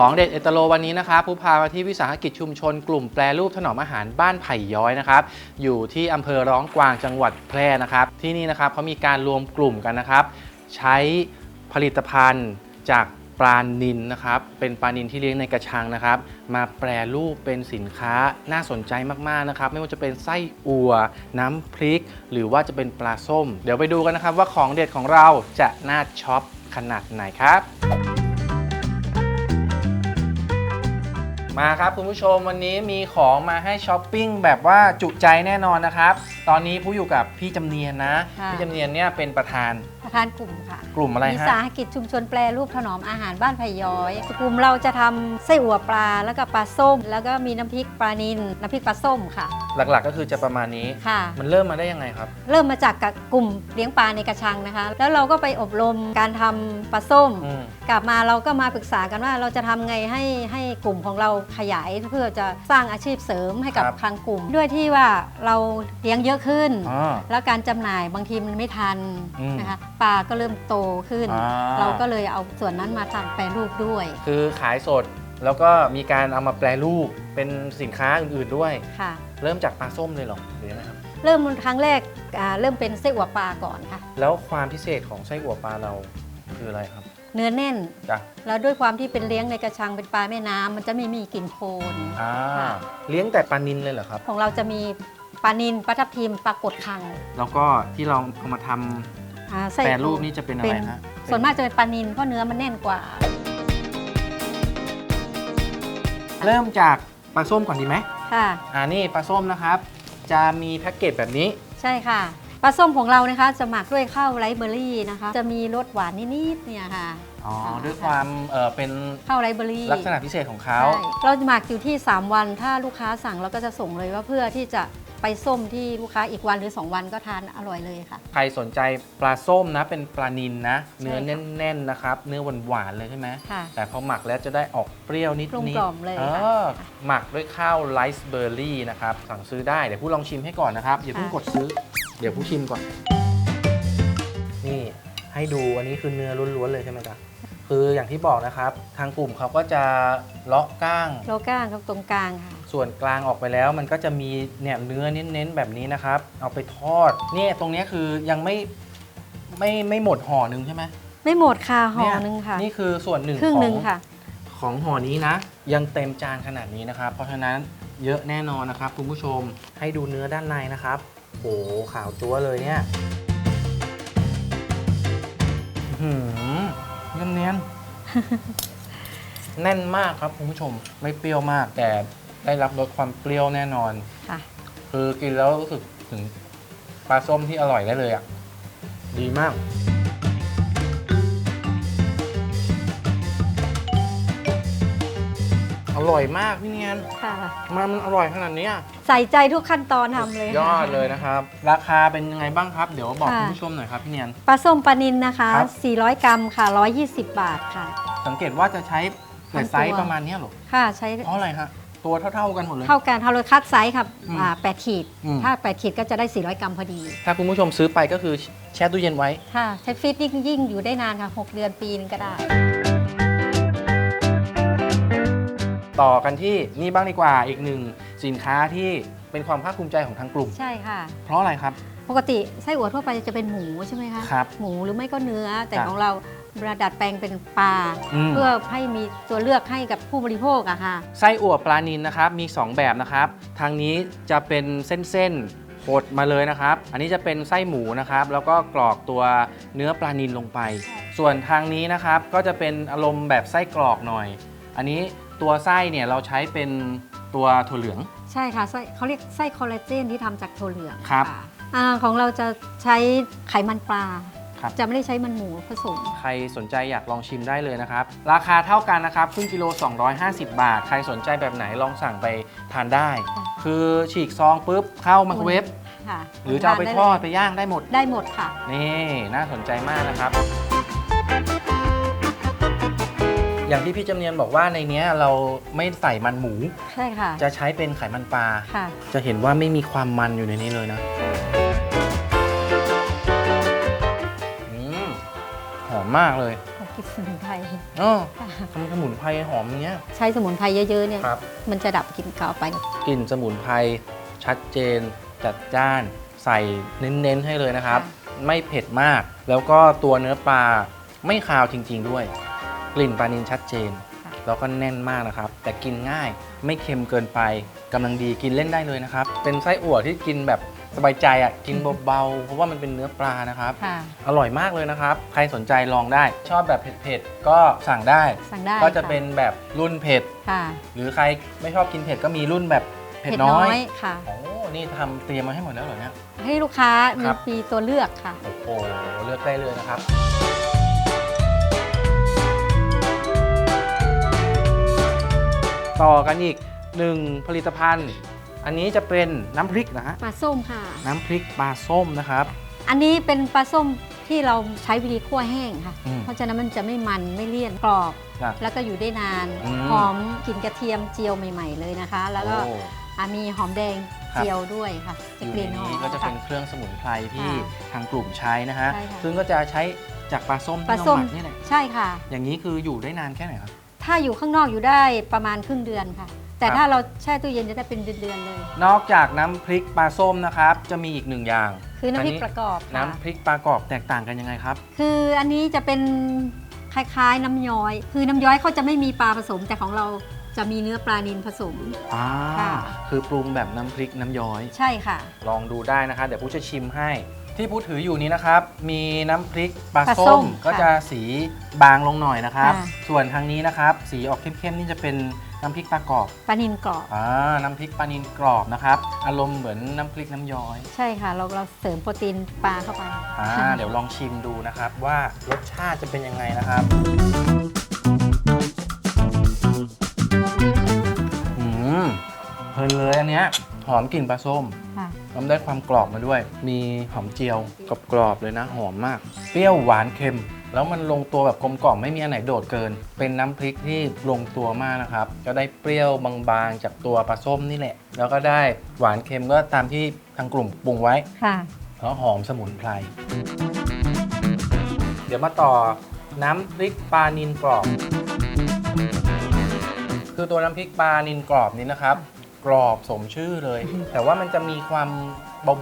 ของเด็ดเอตโลวันนี้นะครับผู้พามาที่วิสาหกิจชุมชนกลุ่มแปรรูปถนอมอาหารบ้านไผ่ย้อยนะครับอยู่ที่อำเภอร้องกวางจังหวัดแพร่นะครับที่นี่นะครับเขามีการรวมกลุ่มกันนะครับ ใช้ผลิตภัณฑ์จากปลานินนะครับ เป็นปลานินที่เลี้ยงในกระชังนะครับ มาแปรรูปเป็นสินค้าน่าสนใจมากๆนะครับ ไม่ว่าจะเป็นไส้อัวน้ำพริก หรือว่าจะเป็นปลาส้ม เดี๋ยวไปดูกันนะครับว่าของเด็ดของเราจะน่าช็อปขนาดไหนครับ มาครับคุณผู้ชมวันนี้มีของมาให้ช้อปปิ้งแบบว่าจุใจแน่นอนนะครับ ตอนนี้ผู้อยู่กับพี่จำเนียนนะ ค่ะ พี่จำเนียนเนี่ยเป็นประธาน ประธานกลุ่มค่ะกลุ่มอะไรวิฮะสาหกิจชุมชนแปรรูปถนอมอาหารบ้านไผ่ย้อยกลุ่มเราจะทำไส้อั่วปลาแล้วก็ปลาส้ม แล้วก็มีน้ำพริกปลานิลน้ำพริกปลาส้มค่ะหลักๆก็คือจะประมาณนี้ ค่ะ มันเริ่มมาได้ยังไงครับ เริ่มมาจากกับกลุ่มเลี้ยงปลาในกระชังนะคะ แล้วเราก็ไปอบรมการทำปลาส้ม อืม กลับมาเราก็มาปรึกษากันว่าเราจะทำไงให้ให้กลุ่มของเราขยายเพื่อจะสร้างอาชีพเสริมให้กับครับ ทางกลุ่ม ด้วยที่ว่าเราเลี้ยงเยอะขึ้นอ๋อแล้วการจำหน่ายบางทีมันไม่ทันอืมนะคะปลาก็เริ่มโตขึ้น อ่า เราก็เลยเอาส่วนนั้นมาทำแปรรูปด้วย คือขายสดแล้วก็มีการเอามาแปรรูปเป็นสินค้าอื่นๆด้วย ค่ะ เริ่มจากปลาส้มเลยเหรอหรือยังไงครับ เริ่มครั้งแรกอ่าเริ่มเป็นไส้อั่วปลาก่อนค่ะ แล้วความพิเศษของไส้อั่วปลาเราคืออะไรครับเนื้อแน่น จ้ะแล้วด้วยความที่เป็นเลี้ยงในกระชังเป็นปลาแม่น้ำมันจะไม่มีกลิ่นโคลน อ่าค่ะ เลี้ยงแต่ปลานินเลยเหรอครับ ของเราจะมีปลานินปลาทับทิมปลากดคัง แล้วก็ที่เราเอามาทำ อ่าไส้แปรรูปนี่จะเป็นอะไรเป็นฮะส่วนมากจะเป็นปลานินเพราะเนื้อมันแน่นกว่า เริ่มจากปลาส้มก่อนดีไหมค่ะอ่านี่ปลาส้มนะครับ จะมีแพ็กเกจแบบนี้ ใช่ค่ะปลาส้มของเรานะคะจะหมักด้วยข้าวไรซ์เบอร์รี่นะคะ จะมีรสหวานนิดๆเนี่ยค่ะอ๋อค่ะด้วยความเออเป็นข้าวไรซ์เบอร์รี่ลักษณะพิเศษของเขาใช่เราจะหมักอยู่ที่ 3 วันถ้าลูกค้าสั่งเราก็จะส่งเลยว่าเพื่อที่จะ ไปส้มที่ลูกค้าอีกวันหรือ 2 วันก็ทานอร่อยเลยค่ะ ใครสนใจปลาส้มนะเป็นปลานินนะ เนื้อใช่ค่ะแน่นๆนะครับ เนื้อหวานๆเลยใช่ไหมค่ะ แต่พอหมักแล้วจะได้ออกเปรี้ยวนิดกลมๆกล่อมเลยเอค่ะ อหมักด้วยข้าวไรซ์เบอร์รี่นะครับ สั่งซื้อได้ เดี๋ยวผู้ลองชิมให้ก่อนนะครับอย่าเพิ่งค่ะ กดซื้อ เดี๋ยวผู้ชิมก่อน นี่ให้ดูอันนี้คือเนื้อล้วนๆเลยใช่ไหมจ๊ะคืออย่างที่บอกนะครับ ทางกลุ่มเขาก็จะเลาะก้าง โลก้างตรงกลางค่ะ ส่วนกลางออกไปแล้วมันก็จะมีเนี่ยเนื้อเน้นๆแบบนี้นะครับ เอาไปทอดเนี่ยตรงเนี้ยคือยังไม่ไม่ไม่หมดห่อหนึ่งใช่ไหมไม่หมดค่ะห่อเยหนึงค่ะนี่คือส่วนหนึ่งครึ่งของหนึ่งค่ะ ของห่อนี้นะ ยังเต็มจานขนาดนี้นะครับ เพราะฉะนั้นเยอะแน่นอนนะครับคุณผู้ชมให้ดูเนื้อด้านในนะครับโอ้โหขาวจั๊วเลยเนี่ยอื้อหืมเนียนๆแน่นมากครับคุณผู้ชมไม่เปรี้ยวมากแต่ ได้รับรสความเปรี้ยวแน่นอน ค่ะ คือกินแล้วรู้สึกถึงปลาส้มที่อร่อยได้เลยอะ ดีมาก อร่อยมากพี่เนียนค่ะทำไมันมันอร่อยขนาดเนี้ยใส่ใจทุกขั้นตอนทำเลยยค่ะอดเลยนะครับ ราคาเป็นยังไงบ้างครับ เดี๋ยวบอกค่ะคุณผู้ชมหน่อยครับพี่เนียน ปลาส้มปลานินนะคะ ครับ 400 กรัมค่ะ 120 บาทค่ะ สังเกตว่าจะใช้แต่ไซส์ทั้งตัวประมาณเนี้ยเหรอค่ะ ใช้เพราะอะไรฮะ ตัวเท่า ๆกันหมดเลย เท่ากันเราเลยคัดไซส์ครับอืมอ่า8ขีด อืม ถ้า 8 ขีดก็จะได้ 400 กรัมพอดี ถ้าคุณผู้ชมซื้อไปก็คือแช่ตู้เย็นไว้ค่ะใช้ฟรีดยิ่งยิ่งอยู่ได้นานค่ะ 6 เดือนปีนึงก็ได้ ต่อกันที่นี่บ้างดีกว่าอีกหนึ่งสินค้าที่เป็นความภาคภูมิใจของทางกลุ่ม ใช่ค่ะ เพราะอะไรครับ ปกติไส้อั่วทั่วไปจะเป็นหมูใช่ไหมคะ ครับหมูหรือไม่ก็เนื้อแต่ครับ ของเรา ระดัดแปลงเป็นปลา อืม เพื่อให้มีตัวเลือกให้กับผู้บริโภคอะค่ะ ไส้อั่วปลานินนะครับมี 2 แบบนะครับ ทางนี้จะเป็นเส้นๆหดมาเลยนะครับ อันนี้จะเป็นไส้หมูนะครับ แล้วก็กรอกตัวเนื้อปลานินลงไป ส่วนทางนี้นะครับก็จะเป็นอารมณ์แบบไส้กรอกหน่อย อันนี้ตัวไส้เนี่ยเราใช้เป็นตัวถั่วเหลือง ใช่ค่ะไส้เขาเรียกไส้คอลลาเจนที่ทำจากถั่วเหลืองครับะอ่าของเราจะใช้ไขมันปลา ครับ จะไม่ได้ใช้มันหมูผสม ใครสนใจอยากลองชิมได้เลยนะครับ ราคาเท่ากันนะครับครึ่งกิโล 250 บาท ใครสนใจแบบไหนลองสั่งไปทานได้ ค่ะ คือฉีกซองปุ๊บเข้าไมโครเวฟค่ะหรือจะเอาไปทอดไปย่างได้หมด ได้หมดค่ะ นี่น่าสนใจมากนะครับ อย่างที่พี่จำเนียนบอกว่าในเนี้ยเราไม่ใส่มันหมู ใช่ค่ะจะใช้เป็นไขมันปลา ค่ะ จะเห็นว่าไม่มีความมันอยู่ในนี้เลยนะ มหอมมากเลยโอเคกลิ่นสมุนไพรอ๋อค่ะทำสมุนไพรหอมอย่างเงี้ย ใช้สมุนไพรเยอะๆเนี่ย ครับ มันจะดับกลิ่นคาวไป กลิ่นสมุนไพรชัดเจน จัดจ้าน ใส่เน้นๆให้เลยนะครับ ไม่เผ็ดมาก แล้วก็ตัวเนื้อปลาไม่คาวจริง ๆ ด้วย กลิ่นปลานินชัดเจน ค่ะ แล้วก็แน่นมากนะครับ แต่กินง่ายไม่เค็มเกินไปกำลังดีกินเล่นได้เลยนะครับ เป็นไส้อั่วที่กินแบบ สบายใจอะกินเบาๆเพราะว่ามันเป็นเนื้อปลานะครับ ค่ะ อร่อยมากเลยนะครับ ใครสนใจลองได้ ชอบแบบเผ็ดๆก็สั่งได้ สั่งได้ก็จะค่เป็นแบบรุ่นเผ็ด ค่ะหรือใครไม่ชอบกินเผ็ดก็มีรุ่นแบบเผ็ดน้อยค่ะ โอ้นี่ทำเตรียมมาให้หมดแล้วเหรอเนี่ย ให้ลูกค้าคมีรับ ปีตัวเลือกค่ะ โอ้โหเลือกได้เลยนะครับ ต่อกันอีกหนึ่งผลิตภัณฑ์ อันนี้จะเป็นน้ำพริกนะฮะปลาส้มค่ะ น้ำพริกปลาส้มนะครับ อันนี้เป็นปลาส้มที่เราใช้วิธีคั่วแห้งค่ะ อืมเพราะฉะนั้นมันจะไม่มันไม่เลี่ยนกรอบ ครับแล้วก็อยู่ได้นานอืม หอมกลิ่นกระเทียมเจียวใหม่ ๆ เลยนะคะ แล้วก็โอ้ อะมีหอมแดงครับ เจียวด้วยค่ะอจะยู่กในลิ่นหอมนี้ก็จะเป็นค่เครื่องสมุนไพรที่ค่ะทางกลุ่มใช้นะฮะ ใช่ค่ะซึ่งก็จะใช้จากปลาส้มปลาที่ส้เรามหมักนี่แหละ ใช่ค่ะ อย่างนี้คืออยู่ได้นานแค่ไหนครับ ถ้าอยู่ข้างนอกอยู่ได้ประมาณครึ่งเดือนค่ะ แต่ครับถ้าเราแช่ตู้เย็นจะได้เป็นเดือนๆเลย นอกจากน้ำพริกปลาส้มนะครับ จะมีอีกหนึ่งอย่างคือน้ำพริกอัประกอบค่ะน้ำพริกปลากรอบแตกต่างกันยังไงครับ คืออันนี้จะเป็นคล้ายๆน้ำย้อย คือน้ำย้อยเขาจะไม่มีปลาผสม แต่ของเราจะมีเนื้อปลานิลผสม อ่า ค่ะ คือปรุงแบบน้ำพริกน้ำย้อย ใช่ค่ะ ลองดูได้นะคะ เดี๋ยวผู้จะชิมให้ ที่ผู้ถืออยู่นี้นะครับ มีน้ำพริกปลาปลาส้ส้มมก็ค่ะจะสีบางลงหน่อยนะครับ ค่ะ ส่วนทางนี้นะครับ สีออกเข้มๆนี่จะเป็นน้ำพริกปลากรอบปลานิลกรอบ อ่าน้ำพริกปลานิลกรอบนะครับ อารมณ์เหมือนน้ำพริกน้ำย้อย ใช่ค่ะ เราเราเสริมโปรตีนปลาเข้าไป อ่าเดี๋ยวลองชิมดูนะครับว่ารสชาติจะเป็นยังไงนะครับอืมเพลินเลยอันเนี้ยหอมกลิ่นปลาส้ม ค่ะ แล้วได้ความกรอบมาด้วย มีหอมเจียวกรอบๆเลยนะ หอมมาก เปรี้ยวหวานเค็ม แล้วมันลงตัวแบบกลมกล่อมไม่มีอันไหนโดดเกิน เป็นน้ำพริกที่ลงตัวมากนะครับ ก็ได้เปรี้ยวบางๆจากตัวปลาส้มนี่แหละ แล้วก็ได้หวานเค็มก็ตามที่ทางกลุ่มปรุงไว้ ค่ะ แล้วหอมสมุนไพร เดี๋ยวมาต่อน้ำพริกปลานินกรอบ คือตัวน้ำพริกปลานินกรอบนี้นะครับ กรอบสมชื่อเลย แต่ว่ามันจะมีความ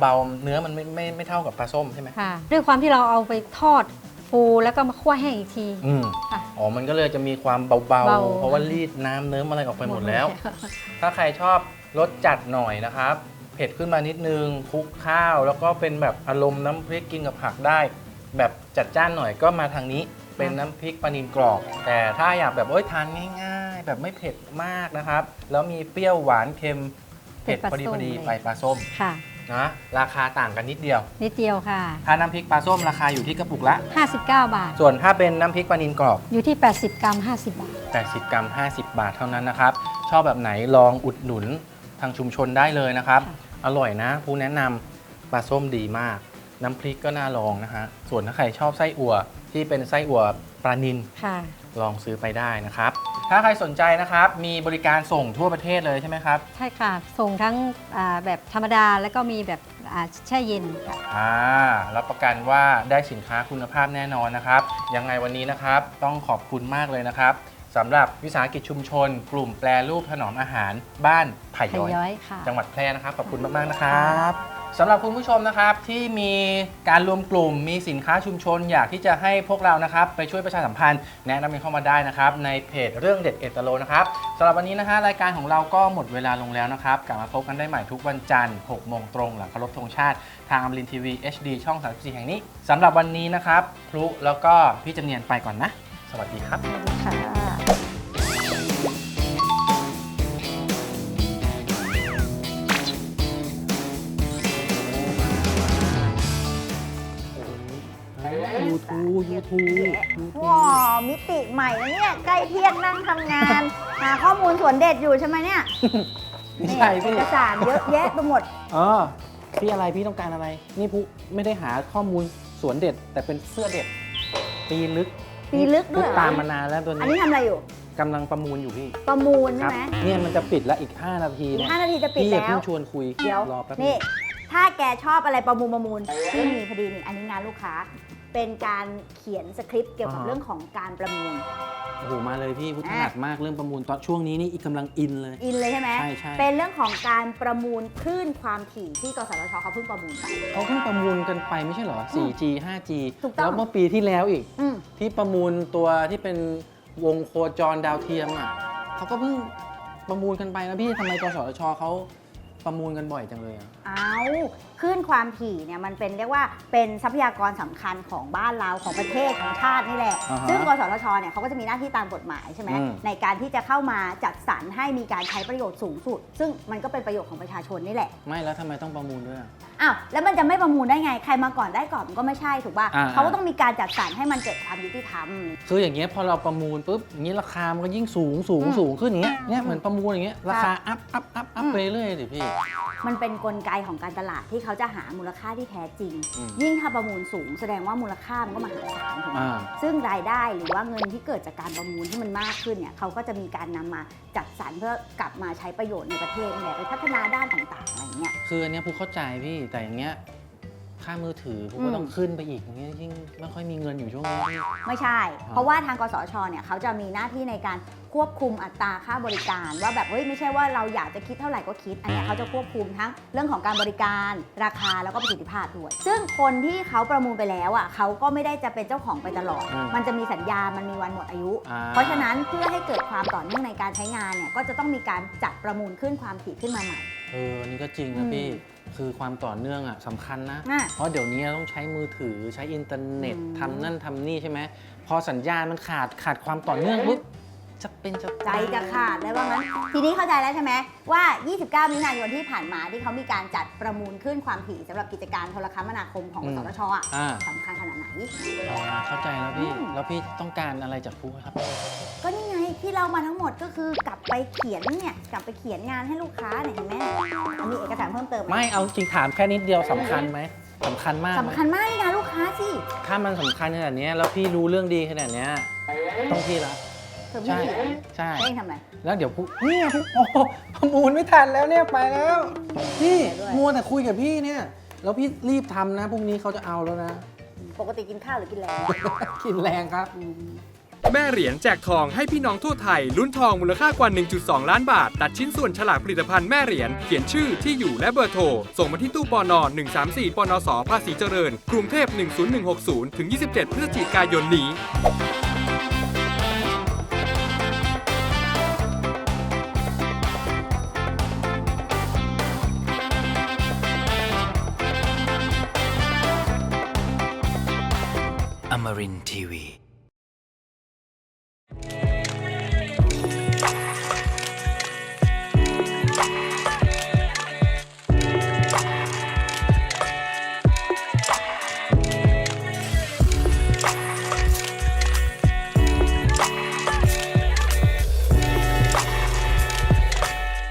เบาๆ เนื้อมันไม่ไม่ไม่เท่ากับปลาส้มใช่ไหมค่ะ ด้วยความที่เราเอาไปทอดฟูแล้วก็มาคั่วแห้งอีกที อืมค่ะ อ๋อ มันก็เลยจะมีความเบาเบา ๆ เพราะว่ารีดน้ำเนื้ออะไรออกไปหมดแล้ว ถ้าใครชอบรสจัดหน่อยนะครับ เผ็ดขึ้นมานิดนึงคลุกข้าว แล้วก็เป็นแบบอารมณ์น้ำพริกกินกับผักได้ แบบจัดจ้านหน่อยก็มาทางนี้ เป็นน้ำพริกปลานิลกรอบ แต่ถ้าอยากแบบเอ้ยทานง่ายๆ แบบไม่เผ็ดมากนะครับ แล้วมีเปรี้ยวหวานเค็มเผ็ดเป็นพปอลาดีส้มพอดีเลยไปปลาส้มค่ะนะราคาต่างกันนิดเดียว นิดเดียวค่ะ ถ้าน้ำพริกปลาส้มราคาอยู่ที่กระปุกละ 59 บาท ส่วนถ้าเป็นน้ำพริกปลานิลกรอบอยู่ที่ 80 กรัม 50 บาท 80 กรัม 50 บาทเท่านั้นนะครับ ชอบแบบไหนลองอุดหนุนทางชุมชนได้เลยนะครับค่ะอร่อยนะผู้แนะนำปลาส้มดีมาก น้ำพริกก็น่าลองนะฮะ ส่วนถ้าใครชอบไส้อั่วที่เป็นไส้อั่วปลานิลค่ะลองซื้อไปได้นะครับ ถ้าใครสนใจนะครับ มีบริการส่งทั่วประเทศเลยใช่ไหมครับ ใช่ค่ะ ส่งทั้งอ่าแบบธรรมดาแล้วก็มีแบบอ่าแช่เย็นค่ะ อ่ารับประกันว่าได้สินค้าคุณภาพแน่นอนนะครับ ยังไงวันนี้นะครับ ต้องขอบคุณมากเลยนะครับสำหรับวิสาหกิจชุมชน กลุ่มแปรรูปถนอมอาหารบ้านไผ่ไข่ย้อยย้อยค่ะ จังหวัดแพร่นะครับ ขอบคุณมาก ๆ นะครับ สำหรับคุณผู้ชมนะครับที่มีการรวมกลุ่มมีสินค้าชุมชน อยากที่จะให้พวกเรานะครับไปช่วยประชาสัมพันธ์ แนะนำกันเข้ามาได้นะครับ ในเพจเรื่องเด็ดเอตโลนะครับสำหรับวันนี้นะฮะรายการของเราก็หมดเวลาลงแล้วนะครับกลับมาพบกันได้ใหม่ทุกวันจันทร์6โมงตรงหลังเคารพธงชาติทางอมรินทีวี HD ช่อง 34 แห่งนี้สำหรับวันนี้นะครับพลุแล้วก็พี่จำเนียนไปก่อนนะ สวัสดีครับ ค่ะ ยูทูยูทูว้าวมิติใหม่นะเนี่ยใกล้เที่ยงนั่งทำงาน หาข้อมูลสวนเด็ดอยู่ใช่ไหมเนี่ยไม่ใช่เอพี่กสารเยอะแยะไปหมดเออพี่อะไรพี่ต้องการอะไร นี่ผู้ไม่ได้หาข้อมูลสวนเด็ด แต่เป็นเสื้อเด็ดปีลึกปีลึกด้วยเหรอพูตามมานานแล้วตัวอันนี้นี้ทำอะไรอยู่กำลังประมูลอยู่พี่ ประมูลคใช่รัไหมเนี่ยมันจะปิดแล้วอีก 5 นาทีอีกเนี่ยห้านาทีจะปิดพี่อย่าแล้เพิ่วงชวนคุยเดี๋ยวรอแป๊บนึนี่งถ้าแกชอบอะไรประมูลประมูลที่มีพอดีนี่อันนี้งานลูกค้า เป็นการเขียนสคริปต์เกี่ยวกับอ่าฮะ เรื่องของการประมูล โอ้โหมาเลยพี่พุทธอะหนักมากเรื่องประมูลตอนช่วงนี้นี่อีกกำลังอินเลย อินเลยใช่ไหม ใช่ใช่ เป็นเรื่องของการประมูลคลื่นความถี่ที่กสทชเขาเพิ่งประมูลไป เขาเพิ่งประมูลกันไปไม่ใช่เหรอ 4G 5G ถูกต้อง แล้วเมื่อปีที่แล้วอีก อืมที่ประมูลตัวที่เป็นวงโคจรดาวเทียมอะเขาก็เพิ่งประมูลกันไปนะพี่ทำไมกสทชเขาประมูลกันบ่อยจังเลยอะเอาค ลื่นความถี่เนี่ยมันเป็นเรียกว่าเป็นทรัพยากรสำคัญของบ้านเราของประเทศของชาตินี่แหละ อ่าฮะซึ่งกสทชเนี่ยเขาก็จะมีหน้าที่ตามกฎหมายใช่ไหมอืม ในการที่จะเข้ามาจัดสรรให้มีการใช้ประโยชน์สูงสุด ซึ่งมันก็เป็นประโยชน์ของประชาชนนี่แหละ ไม่แล้วทำไมต้องประมูลด้วยอะ อ้าวแล้วมันจะไม่ประมูลได้ไงใครมาก่อนได้ก่อนมันก็ไม่ใช่ถูกป่ะอ่า เขาก็ต้องมีการจัดสรรให้มันเกิดความยุติธรรม คืออย่างเงี้ยพอเราประมูลปุ๊บอย่างงี้ราคามันก็ยิ่งสูงสูงอืมสูงขึ้นอย่างเงี้ยเนี่ยเหมือนประมูลอย่างเงี้ยราคาอัพอัพอัพอัพอืม ไปเรื่อยสิพี่ มันเป็นกลไกของการตลาดที่เขาจะหามูลค่าที่แท้จริง อืมยิ่งถ้าประมูลสูง แสดงว่ามูลค่ามันก็มหาศาลถูกไหมอ่า ซึ่งรายได้หรือว่าเงินที่เกิดจากการประมูลที่มันมากขึ้นเนี่ยเขาก็จะมีการนำมาจัดสรรเพื่อกลับมาใช้ประโยชน์ในประเทศนี่แหละไปพัฒนาด้านต่างๆอะไรอย่างเงี้ย คืออันเนี้ยพูเข้าใจพี่แต่อย่างเงี้ย ค่ามือถือพูอืก็มต้องขึ้นไปอีกอย่างเงี้ยยิ่งไม่ค่อยมีเงินอยู่ช่วงนี้พี่ไม่ใช่ เพราะว่าทางกสชเนี่ยเขาจะมีหน้าที่ในการควบคุมอัตราค่าบริการ ว่าแบบเฮ้ยไม่ใช่ว่าเราอยากจะคิดเท่าไหร่ก็คิด อันเนี้ยเขาจะควบคุมทั้งเรื่องของการบริการราคาแล้วก็ประสิทธิภาพด้วย ซึ่งคนที่เขาประมูลไปแล้วอะเขาก็ไม่ได้จะเป็นเจ้าของไปตลอด อืมมันจะมีสัญญา มันมีวันหมดอายุ อ่า เพราะฉะนั้นเพื่อให้เกิดความต่อเนื่องในการใช้งานเนี่ยก็จะต้องมีการจัดประมูลขึ้นความถี่ขึ้นมาใหม่ เอออันนี่ก็จริงอืนะมพี่ คือความต่อเนื่องอะสำคัญนะอะเพราะเดี๋ยวนี้เราต้องใช้มือถือใช้อินเทอร์เน็ตอืม ทำนั่นทำนี่ใช่ไหม พอสัญญาณมันขาดขาดความต่อเนื่องปุ๊บจะเป็นจะใจจะขาดเลยว่างั้น ทีนี้เข้าใจแล้วใช่ไหมว่า 29 มิถุนายนที่ผ่านมาที่เขามีการจัดประมูลขึ้นความถี่สำหรับกิจการโทรคมนาคมของอืกมสทชอะอ่าสำคัญขนาดไหนอ๋อเข้าใจแล้วพี่อืมแล้วพี่ต้องการอะไรจากพูครับ ก็นี่ไง ที่เรามาทั้งหมดก็คือกลับไปเขียนเนี่ยกลับไปเขียนงานให้ลูกค้าเนี่ยเห็นไหมอันนี้เอกสารเพิ่มเติมหไม่เอาจริงถามแค่นิดเดียวสำคัญไหมสำคัญมากไหมสำคัญมากนี่งานลูกค้าสิถ้ามันสำคัญขนาดเนี้ยแล้วพี่รู้เรื่องดีขนาดเนี้ยต้องพี่รับเธอใช่พี่เขียนใช่ เองทำอะไร แล้วเดี๋ยวพูเนี่ยพูโอ้โหประมูลไม่ทันแล้วเนี่ยไปแล้ว พี่ด้วย มัวแต่คุยกับพี่เนี่ย แล้วพี่รีบทำนะพรุ่งนี้เขาจะเอาแล้วนะ ปกติกินข้าวหรือกินแรงกินแรงครับ อืม แม่เหรียญแจกทองให้พี่น้องทั่วไทย ลุ้นทองมูลค่ากว่า 1.2 ล้านบาท ตัดชิ้นส่วนฉลากผลิตภัณฑ์แม่เหรียญเขียนชื่อที่อยู่และเบอร์โทร ส่งมาที่ตู้ปอนอ134ปนสภาษีเจริญ กรุงเทพ 10160 ถึง 27 พฤศจิกายนนี้ Amarin Tiwi.